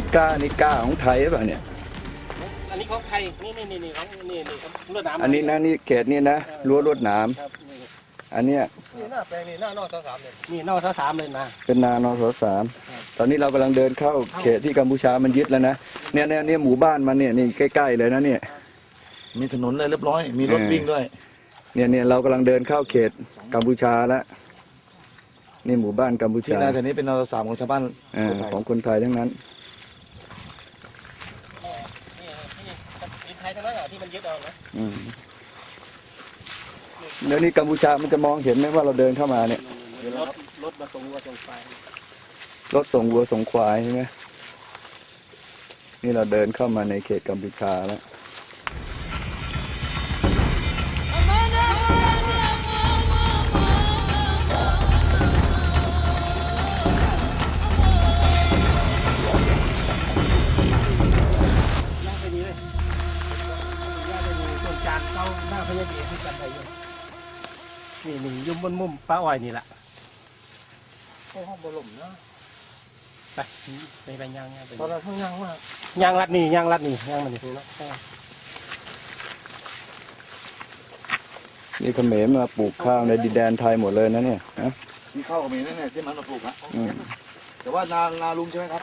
อ้ก้านี่ก้าของไทยหรือเปล่าเนี่ย อันนี้ของไทยนี่นี่นี่นี่ของนี่นี่ของรวดน้ำอันนี้นะนี่เขตนี่นะรั้วรวดหนาม ครับนี่อันเนี้ยนี่หน้าแปลงนี่หน้านอกสสามเลยนี่นอกสสามเลยนะ เป็นนานอสสามตอนนี้เรากำลังเดินเข้าเขตที่กัมพูชามันยึดแล้วนะเนี่ยเนี่ยเนี่ยหมู่บ้านมันเนี่ยนี่ใกล้ๆเลยนะเนี่ย มีถนนเลยเรียบร้อย มีรถเออ วิ่งด้วย เนี่ยเนี่ยเรากำลังเดินเข้าเขตกัมพูชาแล้วนี่หมู่บ้านกัมพูที่ชานาแถวนี้เป็นนสามของชาวบ้านเออของคนไทยทั้งนั้นนี่นี่ดินไทยทั้งนั้นอะที่ มันยึดเอานะอืมแล้วนี่กัมพูชามันจะมองเห็นไหมว่าเราเดินเข้ามาเนี่ยรถรถมาส่งวัวส่งควายรถส่งวัวส่งควายใช่ไหมนี่เราเดินเข้ามาในเขตกัมพูชาแล้ว นี่นี่อยุ่มบนมุมป้าอ้อยนี่แหละห้องบรมนะไปไปไปย่างย่างไปตอนเราข้างย่างว่าย่างรัดนี่ย่างรัดนี่ย่างมันนี่นี่เขมรมาปลูกข้าวในดินแดนไทยหมดเลยนะเนี่ยนะมีข้าวกับเมนนั่นแหละที่มันมาปลูกอะอืมแต่ว่านานาลุงใช่ไหมครับ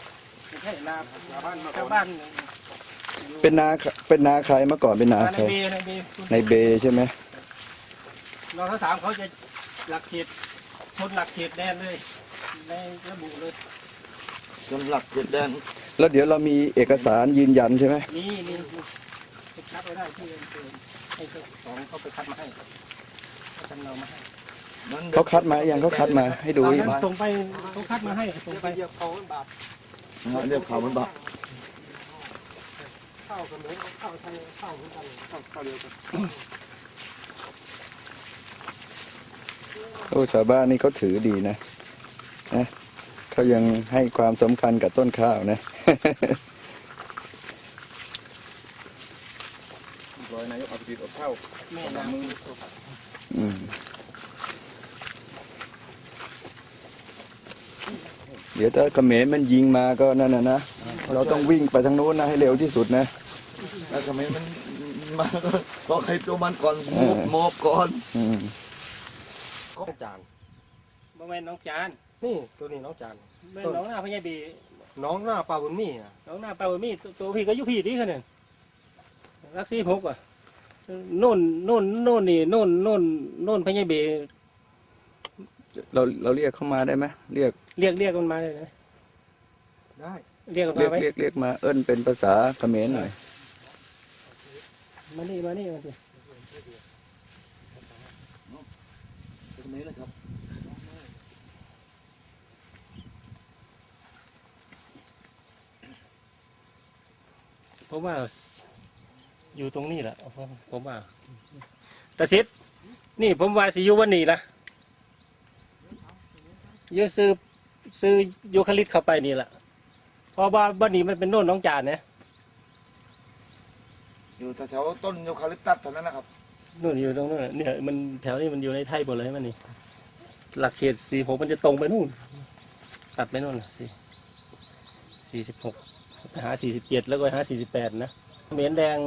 ไม่ใช่นาชาวบ้านชาวบ้านเป็นนาเป็นนาใครเมื่อก่อนเป็นนาในใครเบในเบในเบใช่ไหม เราถ้าถามเขาจะหลักเขตชนหลักเขตแดนเลยในระบุเลยจนหลักเจ็ดแดนแล้วเดี๋ยวเรามีเอกสารยืนยันใช่ไหมนี่นี่ไปคัดไว้ได้ที่เดินให้เจ้าของเขาไปคัดมาให้เขาจำเรามาให้นั้นเขาคัดมายังเขาคัดมาให้ดูตอนยังนั้นส่งไปเขาคัดมาให้ส่งไปเรียกเขาบาทเรียกข่าวมันบะเข้ากันเหมือนเข้าไทยเข้าเหมือนกันเข้าเข้าเดียวกัน โอ้ชาวบ้านนี่เขาถือดีนะนะเขายังให้ความสำคัญกับต้นข้าวนะร้อยนายกเอาไปติดอบข้าวแม่น้ำมืออืมเดี๋ยวถ้าเขมรมันยิงมาก็นั่นนะนะเราต้องวิ่งไปทางโน้นนะให้เร็วที่สุดนะแล้วทำไมมันมาก็บอกให้ตัวมันก่อนมอบมอบก่อน อืม น้องจานบ่แม่นน้องจานนี่ตัวนี้น้องจานแม่นน้องหน้าพญาบีน้องหน้าปลาบุญมีอะน้องหน้าปลาบุญมีตัวตัวพี่ก็อยุพี่ดีขนาดนั้นรักซี่พกอะโน่นโน่นโน่นนี่โน่นโน่นโน่นพญาบีเราเราเรียกเข้ามาได้ไหมเรียกเรียกเรียกมันมาเลยนะได้เรียกมันเรียมากไว้เรียกเรียกมาเอิ้นเป็นภาษาเขมรหน่อยมานี่มานี่มาสิต รงนี้เลยครับผมว่าอยู่ตรงนี้แหละผมผมว่าตาซิดนี่ผมว่าสิอยู่วันนี้ละเยอะซื้อซื้อยูคาลิปเข้าไปนี่แหละเพราะว่าบ้านนี้มันเป็นโน่นน้องจานนะอยู่แถวๆต้นยูคาลิปตัสแถวนั้นนะครับ นู่นอยู่ตรงนู้นน่ะเนี่ยมันแถวนี้มันอยู่ในไทยหมดเลยมันนี่ หลักเขตสี่หกมันจะตรงไปนู่น ตัดไปนู่นสี่สี่สิบหกหาสี่สิบเจ็ดแล้วก็หาสี่สิบแปดนะเหม็นแดง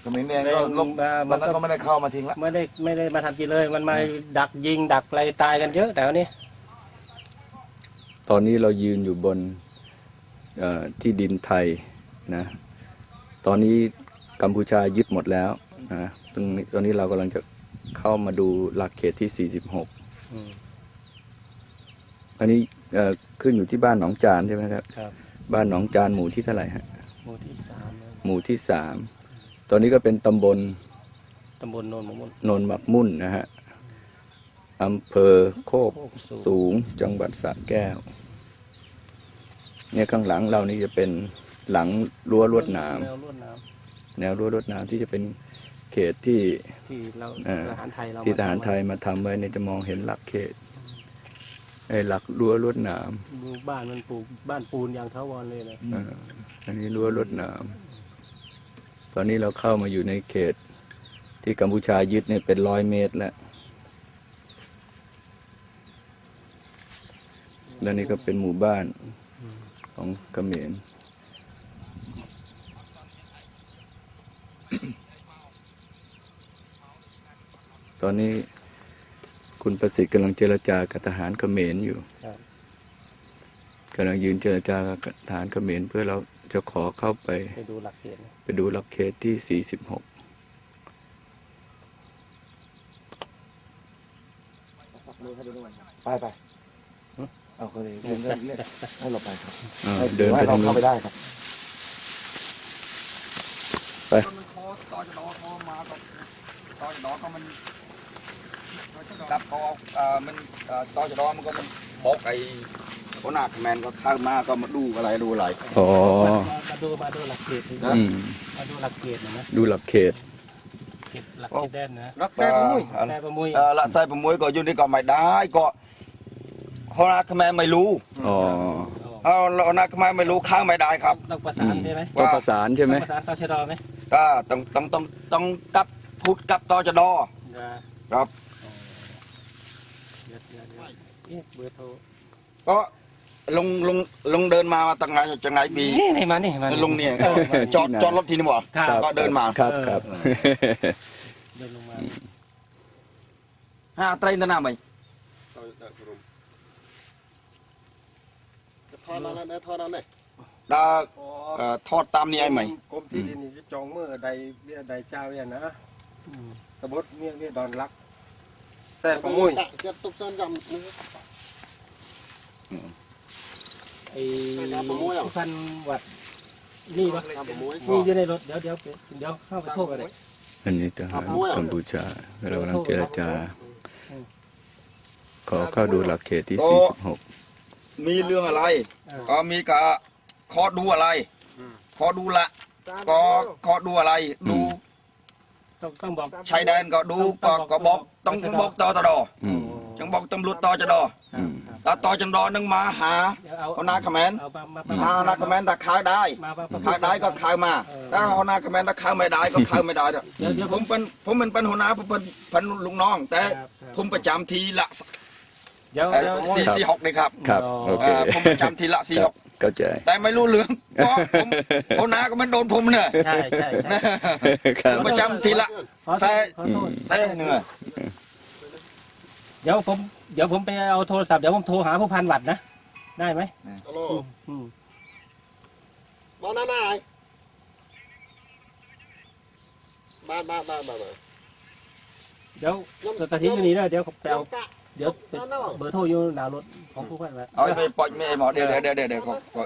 เขมรแดงก็ลบมาตอนนั้นก็ไม่ได้เข้ามาทิ้งละไม่ได้ไม่ได้มาทำกินเลย มันมาดักยิงดักอะไรตายกันเยอะแต่วันนี้ ตอนนี้เรายืนอยู่บนเอ่อที่ดินไทยนะ ตอนนี้กัมพูชายึดหมดแล้วนะ ตรงนี้ตอนนี้เรากำลังจะเข้ามาดูหลักเขตที่ 46 อันนี้เอ่อขึ้นอยู่ที่บ้านหนองจานใช่ไหมครับ ครับ บ้านหนองจานหมู่ที่เท่าไหร่ฮะ หมู่ที่สามหมู่ที่สาม ตอนนี้ก็เป็นตำบลตำบลโนนมะม่วงโนนหมักมุ่นนะฮะอำเภอโคกโคกสูงสูงจังหวัดสระแก้ว เนี่ยข้างหลังเรานี่จะเป็นหลังรั้วลวดหนามแนวลวดหน้แนวรั้วลวดหนามที่จะเป็น เขตที่ำที่เราเออทหารไทยเราที่ทหารไทยมาทำไว้เนี่ยจะมองเห็นหลักเขตไอ้หลักรั้วลวดหนามดูบ้านมันปลูกบ้านปูนอย่างเทาวรเลยนะเอออันนี้รั้วลวดหนามตอนนี้เราเข้ามาอยู่ในเขต ที่กัมพูชายึดเนี่ยเป็นร้อยเมตรแล้วแล้วนี่ก็เป็นหมู่บ้านของเขมร ตอนนี้ คุณประสิทธิ์กำลังเจรจากับทหารเขมรอยู่ครับกำลังยืนเจรจากับทหารเขมรเพื่อเราจะขอเข้าไป ไปดูหลักเกณฑ์นะไปดูหลักเขตที่46ไปไปเอาเขาเลยเดินเดินเดินให้เราไปครับอ่าให้เดินไปให้เราทางนู้เข้านไปได้ครับมันคอต่อจะดอคอมาก็ต่อจะดอก็มัน ดับคอเอ่อมันเอ่อต่อจะดอมันก็มันพกไอ้หัวหน้าคอมแมนก็เข้ามาก็มาดูอะไรดูอะไรอ๋อมาดูมาดูหลักเกณฑ์อืมมาดูหลักเกณฑ์นะนะดูหลักเขตเก็บหลักเกณฑ์แดนนะรักแซ่ประมุยแซ่ประมุยเออละใส่ประมุยก็อยู่นี่ก็ไม่ได้ก็หัวหน้าคอมแมนไม่รู้อ๋อเอาหัวหน้าคอมแมนไม่รู้ข้างไม่ได้ครับต้องประสานใช่ไหมต้องประสานใช่ไหมต้องประสานตชดไหมก็ต้องต้องต้องต้องกับพูดกับต่อจะดอครับ ก็ลงลงลงเดินมาตั้งไงจะไงปี นี่นี่มานี่มานี่ ลงเนี่ย ออมา จอดจอดรถที่นี่บ่ ครับ ก็เดินมา ครับครับ เดินลงมา ห้าไตรนนาไหม ทอดนั้นนะทอดนั้นเลย ดาเอ่อทอดตามนี้ไอ้ไหม กรมที่ดินนี่จะจองเมื่อใดเบี้ยใดเจ้าเนี่ยนะ อืม สมมติเนี่ยเนี่ยดอนรัก แซ่ประมุยเสียบตุกซ้อนจำนี่ไอ้ครับประมุยเหรอพันวัดนี่ปะครับผมมุ้ยนี่อยู่ในรถเดี๋ยวเดี๋ยวเดี๋ยวเข้าไปโทษกันเลยอันนี้ทหารกัมพูชาเรากำลังเจรจา ขอเข้าดูหลักเขตที่ 46 มีเรื่องอะไรเออก็มีกะขอดูอะไร ขอดูละ ก็ขอดูอะไร ดู ชายแดนก็ดูก็ก็บอกต้องบอกต่อตดออืมจังบอกตำรวจต่อจะดอครับถ้าต่อจังดอนึงมาหาเดี๋ยวเอาหัวหน้าคอมแมนเอามามาหาหัวหน้าคอมแมนถ้าขายได้มามามาขายได้ก็ขายมาถ้าหัวหน้าคอมแมนถ้าขายไม่ได้ก็ขายไม่ได้เด้อเดี๋ยวเดี๋ยวผมเป็นผมเป็นเป็นหัวหน้าผมเป็นเป็นลูกน้อง แต่ครับครับผมประจำทีละเดี๋ยวเอ่อเดี๋ยวสี่สี่หกนี่ครับครับอ๋อโอเคเอ่อผมประจำทีละสี่คหรับก เข้าใจ แต่ไม่รู้เรื่องเพราะผมหัวหน้าก็มันโดนผมเนี่ยใช่ใช่ใช่ ครับประจำทีละขอโทษใส่ขอโทษเส้นหนึ่งอะเดี๋ยวผมเดี๋ยวผมไปเอาโทรศัพท์เดี๋ยวผมโทรหาผู้พันวัดนะ ได้ไหมฮัลโหลอืมอืมบ้านนั้นไหนบ้านบ้านบ้านบ้านเดี๋ยวตอนที่อยู่นี่นะเดี๋ยวผมไปเอา กะ เดี๋ยวเบอร์โทรอยู่หน้ารถของผู้พันไหมเอาไปปล่อยไม่หมอเดี๋ยวเดี๋ยวเดี๋ยวเดี๋ยวขอขอ